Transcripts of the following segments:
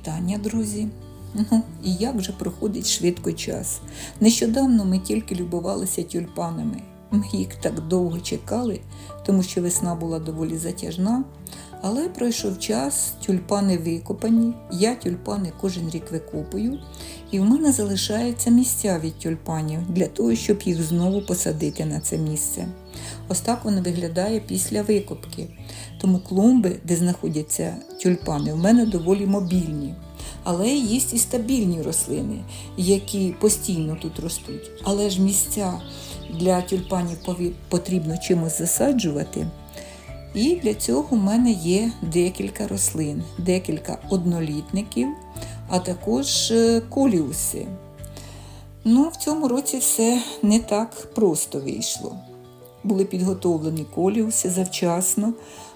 вітання, друзі! Ну, і як же проходить швидко час. Нещодавно ми тільки любувалися тюльпанами. Ми їх так довго чекали, тому що весна була доволі затяжна. Але пройшов час, тюльпани викопані, я тюльпани кожен рік викопую, і в мене залишаються місця від тюльпанів для того, щоб їх знову посадити на це місце. Ось так воно виглядає після викопки. Тому клумби, де знаходяться тюльпани, в мене доволі мобільні. Але є і стабільні рослини, які постійно тут ростуть. Але ж місця для тюльпанів потрібно чимось засаджувати. І для цього в мене є декілька рослин, декілька однолітників, а також е, коліуси. Ну, в цьому році все не так просто вийшло. Були підготовлені коліуси завчасно,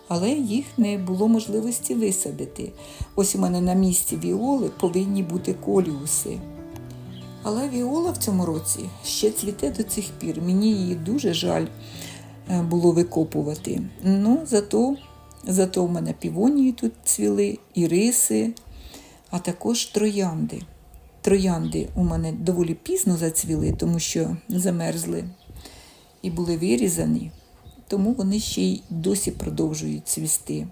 але їх не було можливості висадити. Ось у мене на місці віоли повинні бути коліуси. Але віола в цьому році ще цвіте до цих пір. Мені її дуже жаль було викопувати. Ну, зато, зато в мене півонії тут цвіли, іриси, а також троянди. Троянди у мене доволі пізно зацвіли, тому що замерзли і були вирізані, тому вони ще й досі продовжують цвісти.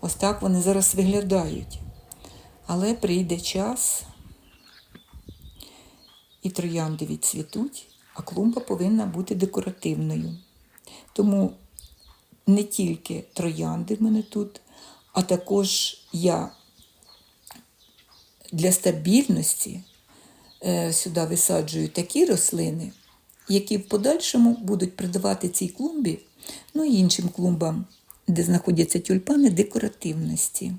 Ось так вони зараз виглядають. Але прийде час, і троянди відцвітуть, а клумба повинна бути декоративною. Тому не тільки троянди в мене тут, а також я для стабільності е, сюди висаджую такі рослини, які в подальшому будуть придавати цій клумбі, ну і іншим клумбам, де знаходяться тюльпани, декоративності.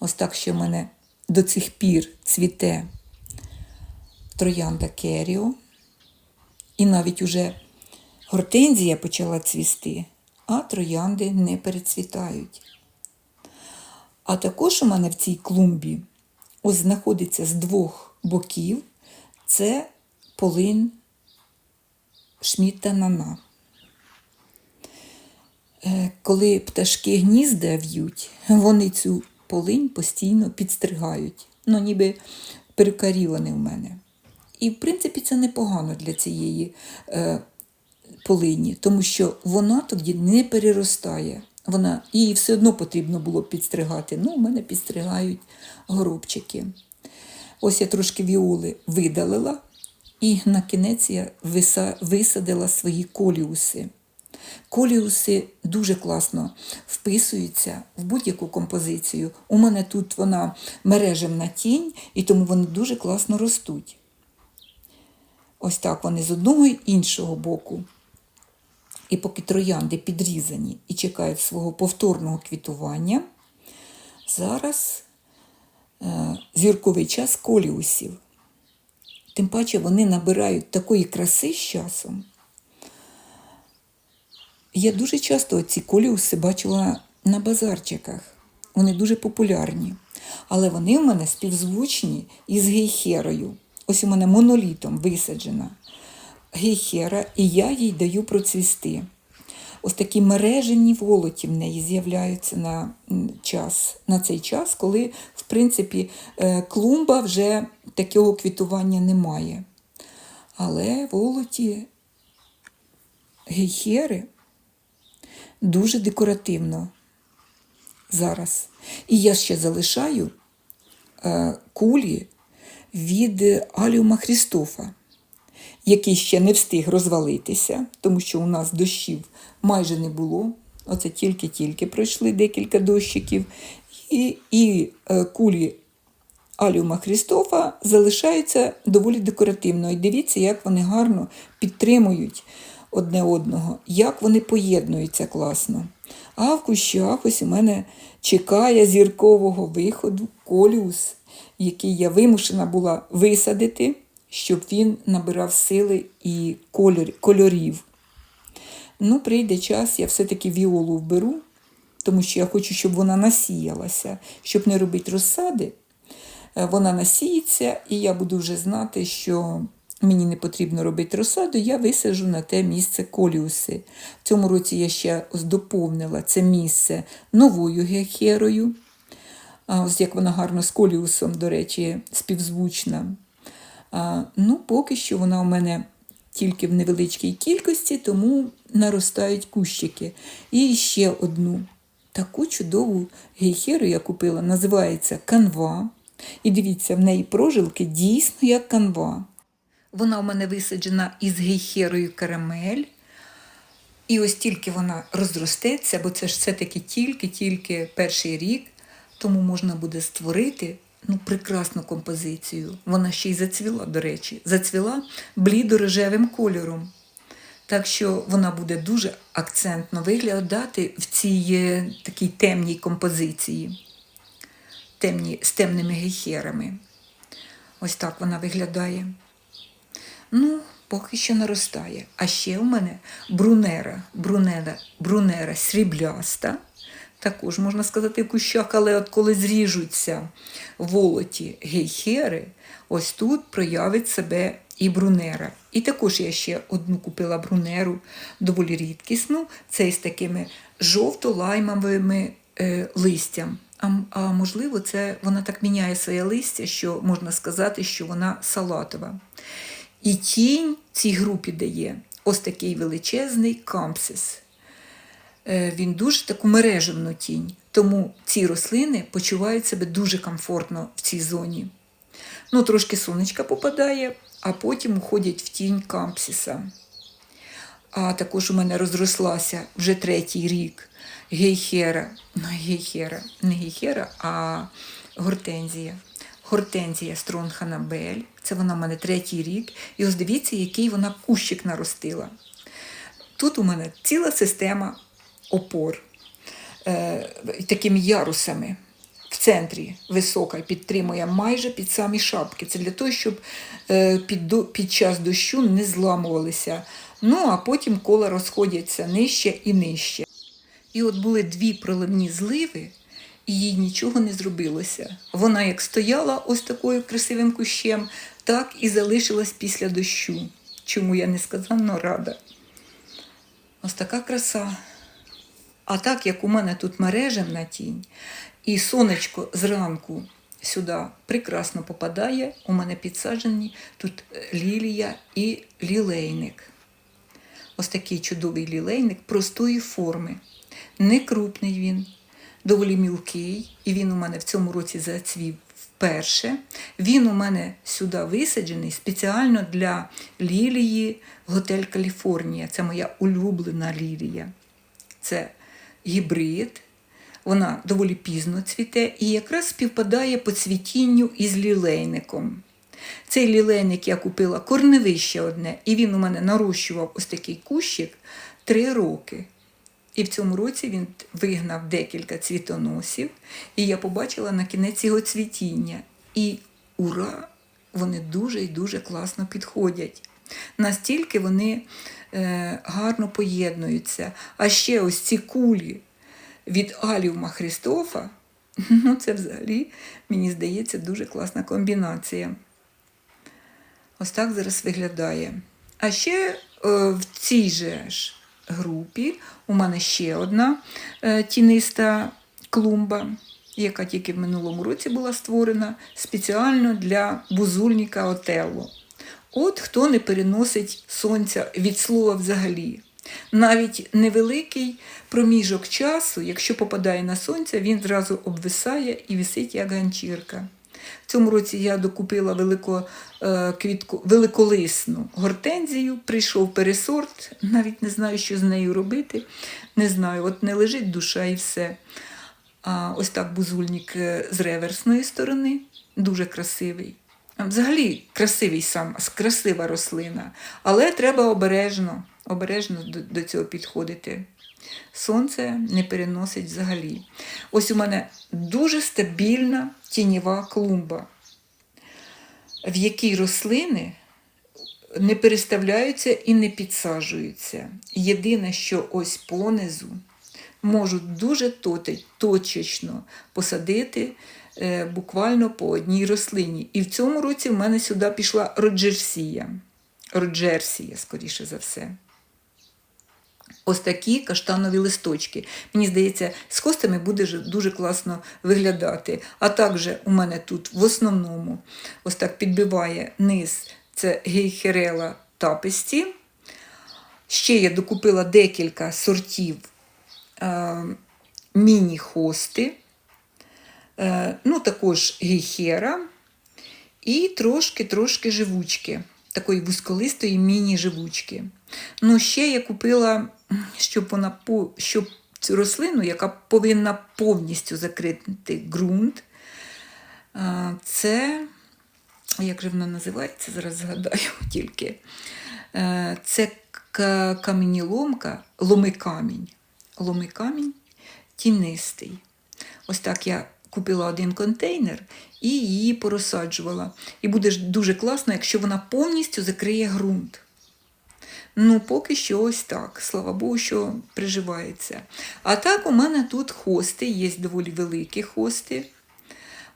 Ось так, що в мене до цих пір цвіте троянда Керіо, і навіть уже гортензія почала цвісти, а троянди не перецвітають. А також у мене в цій клумбі ось знаходиться з двох боків це полин Шмітта Нана. Е, Коли пташки гнізда в'ють, вони цю полинь постійно підстригають. Ну, ніби перукарі вони в мене. І, в принципі, це непогано для цієї е, полині, тому що вона тоді не переростає. Вона, її все одно потрібно було підстригати. Ну, у мене підстригають горобчики. Ось я трошки віоли видалила, і на кінець я виса- висадила свої коліуси. Коліуси дуже класно вписуються в будь-яку композицію. У мене тут вона мережевна тінь, і тому вони дуже класно ростуть. Ось так вони з одного і іншого боку. І поки троянди підрізані і чекають свого повторного квітування, зараз е, зірковий час коліусів. Тим паче вони набирають такої краси з часом. Я дуже часто ці коліуси бачила на базарчиках. Вони дуже популярні. Але вони в мене співзвучні із гейхерою. Ось у мене монолітом висаджена гейхера, і я їй даю процвісти. Ось такі мережені волоті в неї з'являються на час, на цей час, коли, в принципі, е, клумба вже такого квітування не має. Але волоті гейхери дуже декоративно зараз. І я ще залишаю е, кулі від Аліума Хрістофа, який ще не встиг розвалитися, тому що у нас дощів майже не було. Оце тільки-тільки пройшли декілька дощиків. І, і е, кулі Аліума Хрістофа залишаються доволі декоративно. І дивіться, як вони гарно підтримують одне одного, як вони поєднуються класно. А в кущах ось у мене чекає зіркового виходу коліус, який я вимушена була висадити, щоб він набирав сили і кольор, кольорів. Ну, прийде час, я все-таки віолу вберу, тому що я хочу, щоб вона насіялася, щоб не робити розсади. Е, Вона насіється, і я буду вже знати, що мені не потрібно робити розсаду, я висаджу на те місце коліуси. В цьому році я ще доповнила це місце новою гехерою. Ось як вона гарно з коліусом, до речі, співзвучна. Ну, поки що вона у мене тільки в невеличкій кількості, тому наростають кущики. І ще одну таку чудову гейхеру я купила, називається канва. І дивіться, в неї прожилки дійсно як канва. Вона у мене висаджена із гейхерою карамель. І ось тільки вона розростеться, бо це ж все-таки тільки-тільки перший рік, тому можна буде створити ну, прекрасну композицію. Вона ще й зацвіла, до речі, зацвіла блідо-рожевим кольором. Так що вона буде дуже акцентно виглядати в цій е, такій темній композиції, темні, з темними гейхерами. Ось так вона виглядає. Ну, поки що наростає. А ще у мене брунера, брунера, брунера срібляста. Також можна сказати в кущах, але от коли зріжуться волоті гейхери, ось тут проявить себе і брунера. І також я ще одну купила брунеру, доволі рідкісну. Це з такими жовто-лаймовими е, листям. А, а можливо, це вона так міняє своє листя, що можна сказати, що вона салатова. І тінь цій групі дає ось такий величезний кампсис. Е, Він дуже таку мережевну тінь, тому ці рослини почувають себе дуже комфортно в цій зоні. Ну, трошки сонечка попадає, а потім уходять в тінь кампсиса. А також у мене розрослася вже третій рік гейхера, ну, гейхера, не гейхера, а гортензія. Гортензія Стронханабель. Це вона в мене третій рік. І ось дивіться, який вона кущик наростила. Тут у мене ціла система опор е, такими ярусами. В центрі висока підтримує майже під самі шапки. Це для того, щоб е, під, під час дощу не зламувалися. Ну, а потім кола розходяться нижче і нижче. І от були дві проливні зливи, і їй нічого не зробилося. Вона як стояла ось такою красивим кущем, так і залишилась після дощу. Чому я несказанно рада. Ось така краса. А так як у мене тут мережевна тінь, і сонечко зранку сюди прекрасно попадає, у мене підсаджені тут е, лілія і лілейник. Ось такий чудовий лілейник простої форми. Не крупний він, доволі мілкий, і він у мене в цьому році зацвів вперше. Він у мене сюди висаджений спеціально для лілії Готель Каліфорнія. Це моя улюблена лілія. Це гібрид. Вона доволі пізно цвіте і якраз співпадає по цвітінню із лілейником. Цей лілейник я купила корневище одне, і він у мене нарощував ось такий кущик три роки. І в цьому році він вигнав декілька цвітоносів, і я побачила на кінець його цвітіння. І ура! Вони дуже і дуже класно підходять. Настільки вони е, гарно поєднуються. А ще ось ці кулі від Аліума Христофа, ну це взагалі, мені здається, дуже класна комбінація. Ось так зараз виглядає. А ще е, в цій же ж групі у мене ще одна е, тіниста клумба, яка тільки в минулому році була створена спеціально для бузульника Отелло. От хто не переносить сонця від слова взагалі. Навіть невеликий проміжок часу, якщо попадає на сонце, він зразу обвисає і висить як ганчірка. В цьому році я докупила велико, е, квітку, великолисну гортензію, прийшов пересорт, навіть не знаю, що з нею робити. Не знаю, от не лежить душа і все. А ось так бузульник е, з реверсної сторони, дуже красивий. Взагалі красивий сам, красива рослина, але треба обережно, обережно до, до цього підходити. Сонце не переносить взагалі. Ось у мене дуже стабільна тіньова клумба, в якій рослини не переставляються і не підсаджуються. Єдине, що ось понизу можуть дуже точечно посадити буквально по одній рослині. І в цьому році в мене сюди пішла роджерсія. Роджерсія, скоріше за все. ось такі каштанові листочки. Мені здається, з хостами буде дуже класно виглядати. А також у мене тут в основному ось так підбиває низ це гейхерела тапесті. Ще я докупила декілька сортів е, міні-хости, е, ну також гейхера і трошки-трошки живучки, такої вузьколистої міні-живучки. Ну, ще я купила, щоб вона щоб цю рослину, яка повинна повністю закрити ґрунт. е, Це, як же вона називається, зараз згадаю тільки. Е, Це каменіломка, ломикамінь. Ломикамінь тінистий. Ось так я купила один контейнер і її порозсаджувала. І буде дуже класно, якщо вона повністю закриє ґрунт. Ну, поки що ось так. Слава Богу, що приживається. А так, у мене тут хости, є доволі великі хости,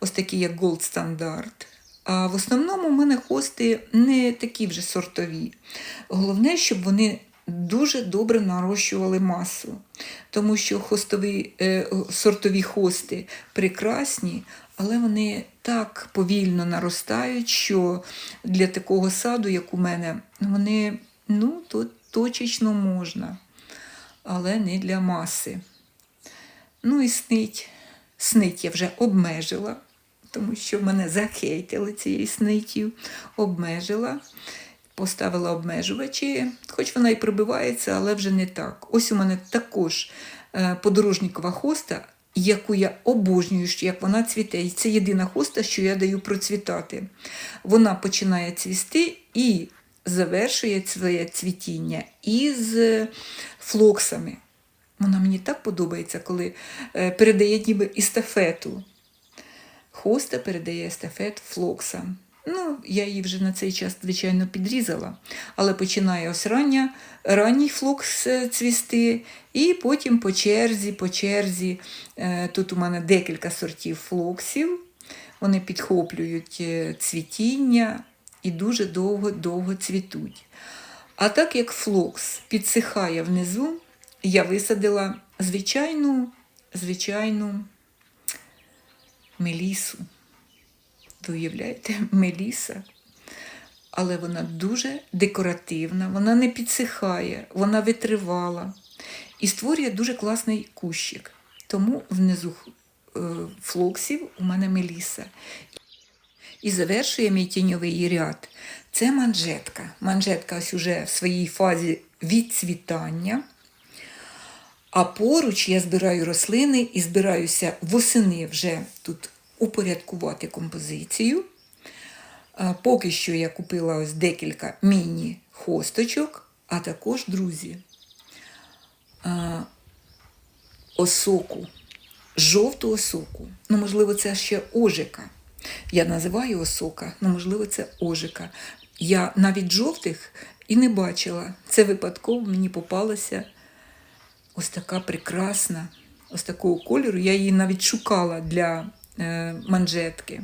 ось такі, як Gold Standard. А в основному у мене хости не такі вже сортові. Головне, щоб вони дуже добре нарощували масу. Тому що хостові, е, сортові хости прекрасні, але вони так повільно наростають, що для такого саду, як у мене, вони ну, то точечно можна, але не для маси. Ну і снить. Снить я вже обмежила, тому що мене захейтили цією сниттю. Обмежила, поставила обмежувачі, хоч вона і пробивається, але вже не так. Ось у мене також е, подорожникова хоста, яку я обожнюю, як вона цвіте. Це єдина хоста, що я даю процвітати. Вона починає цвісти і завершує своє цвітіння із е, флоксами. Вона мені так подобається, коли е, передає ніби естафету. Хоста передає естафет флоксам. Ну, я її вже на цей час, звичайно, підрізала, але починає ось рання, ранній флокс цвісти, і потім по черзі, по черзі. е, Тут у мене декілька сортів флоксів. Вони підхоплюють е, цвітіння і дуже довго-довго цвітуть. А так як флокс підсихає внизу, я висадила звичайну, звичайну мелісу. Ви уявляєте, меліса. Але вона дуже декоративна, вона не підсихає, вона витривала і створює дуже класний кущик. Тому внизу е, флоксів у мене меліса. І завершує мій тіньовий ряд. Це манжетка. Манжетка ось уже в своїй фазі відцвітання. А поруч я збираю рослини і збираюся восени вже тут упорядкувати композицію. Поки що я купила ось декілька міні-хосточок, а також, друзі, осоку, жовту осоку. Ну, можливо, це ще ожика. Я називаю осока, ну, можливо, це ожика. Я навіть жовтих і не бачила. Це випадково мені попалася ось така прекрасна, ось такого кольору. Я її навіть шукала для е, манжетки.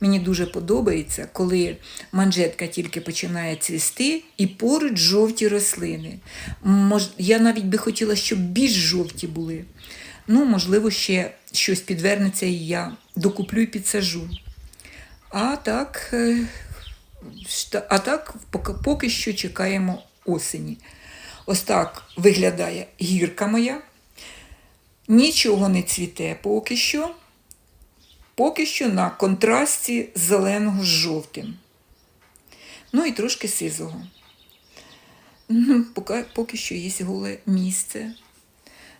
Мені дуже подобається, коли манжетка тільки починає цвісти і поруч жовті рослини. Мож, я навіть би хотіла, щоб більш жовті були. Ну, можливо, ще щось підвернеться і я докуплю і підсажу. А так, е, а так поки що чекаємо осені. Ось так виглядає гірка моя. Нічого не цвіте поки що. Поки що на контрасті зеленого з жовтим. Ну і трошки сизого. Ну, Поки, поки що є голе місце,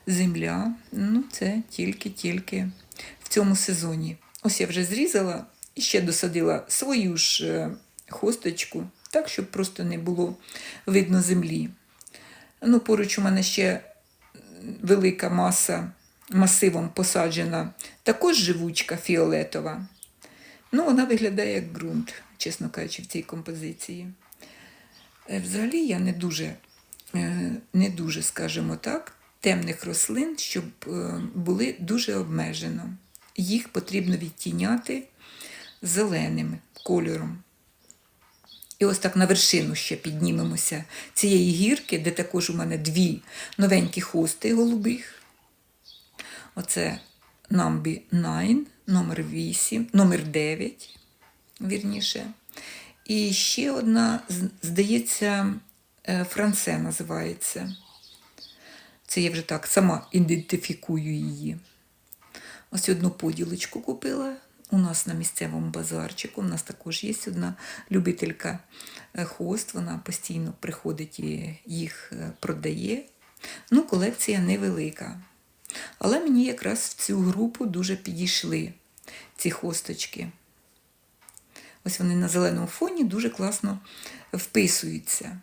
земля. Ну, це тільки-тільки в цьому сезоні. Ось я вже зрізала і ще досадила свою ж е, хосточку, так, щоб просто не було видно землі. Ну, поруч у мене ще велика маса масивом посаджена, також живучка фіолетова. Ну, вона виглядає як ґрунт, чесно кажучи, в цій композиції. Е, Взагалі я не дуже, е, не дуже, скажімо так, темних рослин, щоб е, були дуже обмежено. Їх потрібно відтіняти зеленим кольором. І ось так на вершину ще піднімемося цієї гірки, де також у мене дві новенькі хости голубих. Оце Number 9, номер 8, номер 9, вірніше. І ще одна, здається, е, Франце називається. Це я вже так сама ідентифікую її. Ось одну поділочку купила. У нас на місцевому базарчику. У нас також є одна любителька е, хост. Вона постійно приходить і їх е, продає. Ну, колекція невелика. Але мені якраз в цю групу дуже підійшли ці хосточки. Ось вони на зеленому фоні дуже класно вписуються.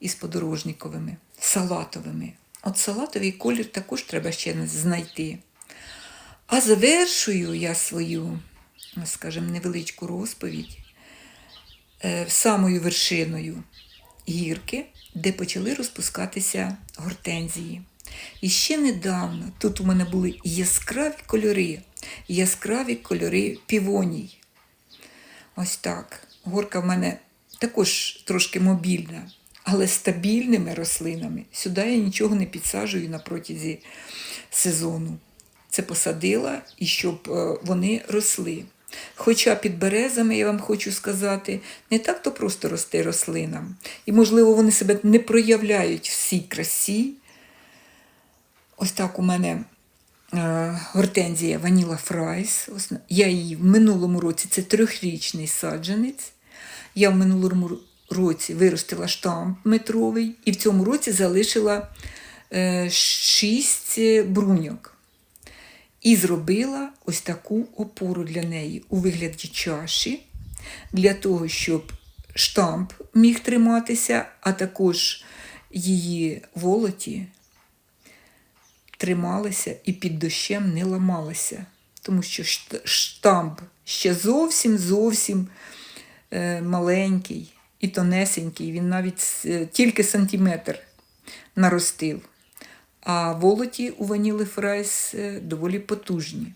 Із подорожниковими, салатовими. От салатовий колір також треба ще знайти. А завершую я свою, скажімо, невеличку розповідь е, самою вершиною гірки, де почали розпускатися гортензії. І ще недавно тут у мене були яскраві кольори, яскраві кольори півоній. Ось так. Горка в мене також трошки мобільна, але стабільними рослинами. Сюди я нічого не підсаджую на протязі сезону. Це посадила і щоб е, вони росли. Хоча під березами, я вам хочу сказати, не так то просто росте рослинам. І, можливо, вони себе не проявляють в цій красі. Ось так у мене е, гортензія Ваніла Фрайс. Я її в минулому році, це трьохрічний саджанець. Я в минулому році виростила штамп метровий і в цьому році залишила е, шість бруньок. І зробила ось таку опору для неї у вигляді чаші, для того, щоб штамп міг триматися, а також її волоті трималися і під дощем не ламалися. Тому що штамп ще зовсім зовсім е, маленький і тонесенький, він навіть тільки сантиметр наростив. А волоті у Ваніли Фрайс е, доволі потужні.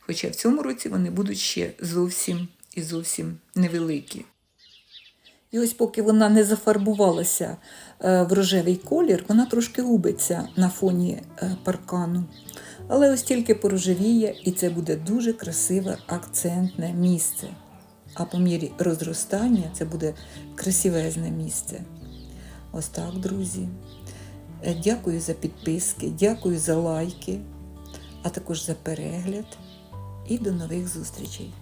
Хоча в цьому році вони будуть ще зовсім і зовсім невеликі. І ось поки вона не зафарбувалася е, в рожевий колір, вона трошки губиться на фоні е, паркану. Але ось тільки порожевіє, і це буде дуже красиве акцентне місце. А по мірі розростання це буде красивезне місце. Ось так, друзі. Е, дякую за підписки, дякую за лайки, а також за перегляд і до нових зустрічей.